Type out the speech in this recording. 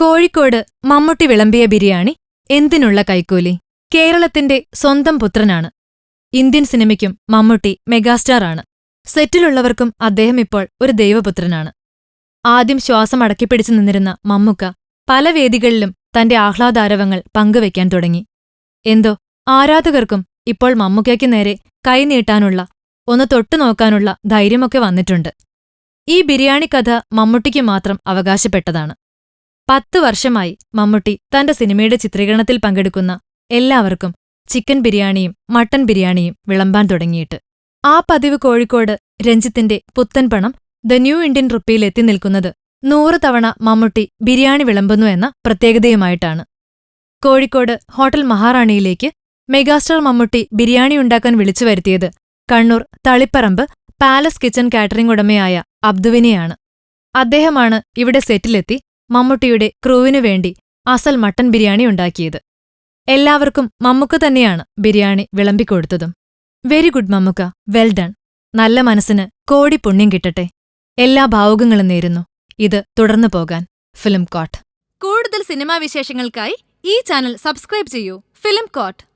കോഴിക്കോട് മമ്മൂട്ടി വിളമ്പിയ ബിരിയാണി എന്തിനുള്ള കൈക്കൂലി? കേരളത്തിന്റെ സ്വന്തം പുത്രനാണ്. ഇന്ത്യൻ സിനിമയ്ക്കും മമ്മൂട്ടി മെഗാസ്റ്റാറാണ്. സെറ്റിലുള്ളവർക്കും അദ്ദേഹം ഇപ്പോൾ ഒരു ദൈവപുത്രനാണ്. ആദ്യം ശ്വാസം അടക്കിപ്പിടിച്ചു നിന്നിരുന്ന മമ്മുക്ക പല വേദികളിലും തന്റെ ആഹ്ലാദാരവങ്ങൾ പങ്കുവെക്കാൻ തുടങ്ങി. എന്തോ ആരാധകർക്കും ഇപ്പോൾ മമ്മുക്കയ്ക്ക് നേരെ കൈനീട്ടാനുള്ള ഒന്ന് തൊട്ടുനോക്കാനുള്ള ധൈര്യമൊക്കെ വന്നിട്ടുണ്ട്. ഈ ബിരിയാണി കഥ മമ്മൂട്ടിക്ക് മാത്രം അവകാശപ്പെട്ടതാണ്. പത്ത് വർഷമായി മമ്മൂട്ടി തന്റെ സിനിമയുടെ ചിത്രീകരണത്തിൽ പങ്കെടുക്കുന്ന എല്ലാവർക്കും ചിക്കൻ ബിരിയാണിയും മട്ടൻ ബിരിയാണിയും വിളമ്പാൻ തുടങ്ങിയിട്ട്. ആ പതിവ് കോഴിക്കോട് രഞ്ജിത്തിന്റെ പുത്തൻ പണം ദ ന്യൂ ഇന്ത്യൻ റുപ്പിയിൽ എത്തി നിൽക്കുന്നത് നൂറ് തവണ മമ്മൂട്ടി ബിരിയാണി വിളമ്പുന്നു എന്ന പ്രത്യേകതയുമായിട്ടാണ്. കോഴിക്കോട് ഹോട്ടൽ മഹാറാണിയിലേക്ക് മെഗാസ്റ്റാർ മമ്മൂട്ടി ബിരിയാണി ഉണ്ടാക്കാൻ വിളിച്ചു വരുത്തിയത് Kannur Taliparamba palace kitchen catering ഉടമയായ അബ്ദുവിനെയാണ്. അദ്ദേഹമാണ് ഇവിടെ സെറ്റിലെത്തി മമ്മൂട്ടിയുടെ ക്രൂവിനു വേണ്ടി അസൽ മട്ടൻ ബിരിയാണി ഉണ്ടാക്കിയത്. എല്ലാവർക്കും മമ്മുക്ക തന്നെയാണ് biryani വിളമ്പിക്കൊടുത്തതും. Very good Mammukka well done. നല്ല മനസ്സിന് കോടി പുണ്യം കിട്ടട്ടെ. എല്ലാ ഭാവുകങ്ങളും നേരുന്നു. ഇത് തുടർന്നു പോകാൻ ഫിലിം കോട്ട്. കൂടുതൽ സിനിമാ വിശേഷങ്ങൾക്കായി ഈ ചാനൽ സബ്സ്ക്രൈബ് ചെയ്യൂ. Film court.